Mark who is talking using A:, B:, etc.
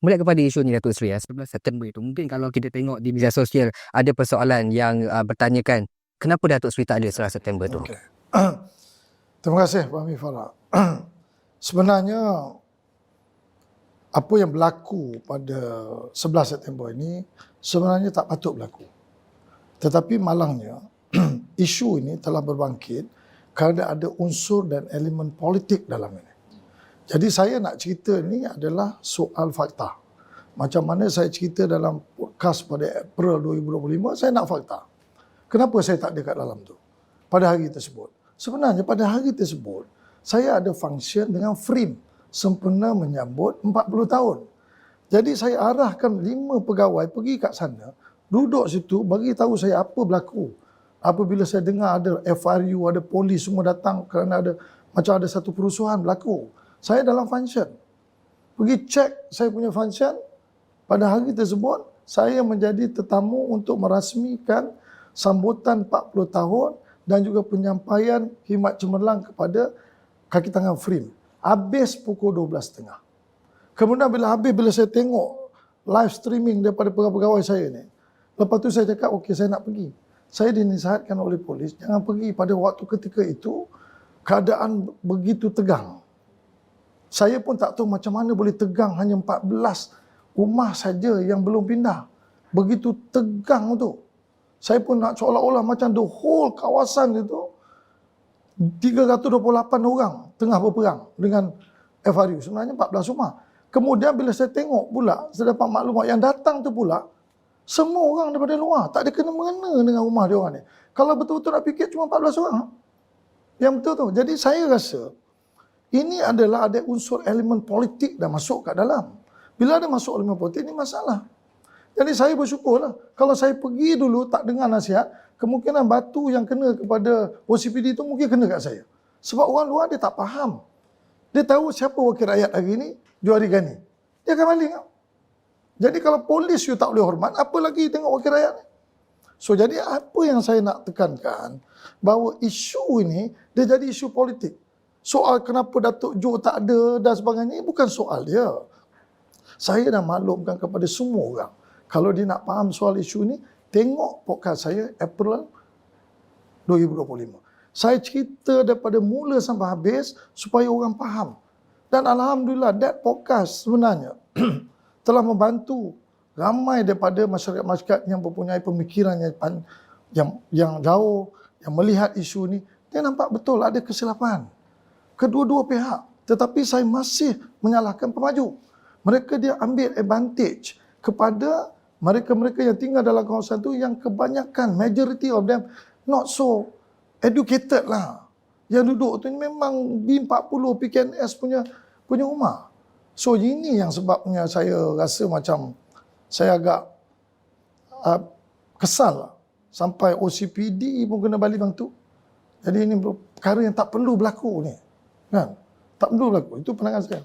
A: Melihat kepada isu ni Datuk Seri, ya, 11 September itu, mungkin kalau kita tengok di media sosial ada persoalan yang uh, bertanyakan kenapa Datuk Seri tak ada 11 September tu?
B: Okey. Terima kasih Pak Farah. Sebenarnya apa yang berlaku pada 11 September ini sebenarnya tak patut berlaku. Tetapi malangnya isu ini telah berbangkit kerana ada unsur dan elemen politik dalam ini. Jadi saya nak cerita ini adalah soal fakta. Macam mana saya cerita dalam podcast pada April 2025, saya nak fakta. Kenapa saya tak ada kat dalam tu? Pada hari tersebut. Sebenarnya pada hari tersebut, saya ada function dengan frame sempena menyambut 40 tahun. Jadi saya arahkan lima pegawai pergi kat sana, duduk situ bagi tahu saya apa berlaku. Apabila saya dengar ada FRU, ada polis semua datang kerana ada macam ada satu perusuhan berlaku. Saya dalam function. Pergi cek saya punya function. Pada hari tersebut, saya menjadi tetamu untuk merasmikan sambutan 40 tahun dan juga penyampaian khidmat cemerlang kepada kaki tangan frame habis pukul 12.30. Kemudian bila habis, bila saya tengok live streaming daripada pegawai-pegawai saya ni, lepas tu saya cakap, okey saya nak pergi. Saya dinisihatkan oleh polis, jangan pergi pada waktu ketika itu, keadaan begitu tegang. Saya pun tak tahu macam mana boleh tegang hanya 14 rumah saja yang belum pindah. Begitu tegang tu. Saya pun nak seolah-olah macam the whole kawasan itu 328 orang tengah berperang dengan FRU. Sebenarnya 14 rumah. Kemudian bila saya tengok pula, saya dapat maklumat yang datang tu pula, semua orang daripada luar. Tak ada kena-mengena dengan rumah dia orang ni. Kalau betul-betul nak fikir cuma 14 orang. Yang betul tu. Jadi saya rasa, ini adalah ada unsur elemen politik dah masuk kat dalam. Bila ada masuk elemen politik, ini masalah. Jadi saya bersyukurlah. Kalau saya pergi dulu tak dengar nasihat, kemungkinan batu yang kena kepada OCPD itu mungkin kena kat saya. Sebab orang luar dia tak faham. Dia tahu siapa wakil rakyat hari ini, Johari Gani. Dia akan maling. Jadi kalau polis you tak boleh hormat, apa lagi tengok wakil rakyat ni? So jadi apa yang saya nak tekankan, bahawa isu ini dia jadi isu politik. Soal kenapa Datuk Jo tak ada dan sebagainya, bukan soal dia. Saya dah maklumkan kepada semua orang. Kalau dia nak faham soal isu ini, tengok podcast saya April 2025. Saya cerita daripada mula sampai habis supaya orang faham. Dan Alhamdulillah, that podcast sebenarnya telah membantu ramai daripada masyarakat-masyarakat yang mempunyai pemikiran yang, yang, yang jauh, yang melihat isu ini. Dia nampak betul ada kesilapan. Kedua-dua pihak. Tetapi saya masih menyalahkan pemaju. Mereka dia ambil advantage kepada mereka-mereka yang tinggal dalam kawasan itu yang kebanyakan majority of them not so educated lah. Yang duduk tu memang B40 PKNS punya punya rumah. So ini yang sebabnya saya rasa macam saya agak uh, kesal lah. Sampai OCPD pun kena balik bantu. Jadi ini perkara yang tak perlu berlaku ni. Kan? Tak perlu berlaku. Itu pandangan saya.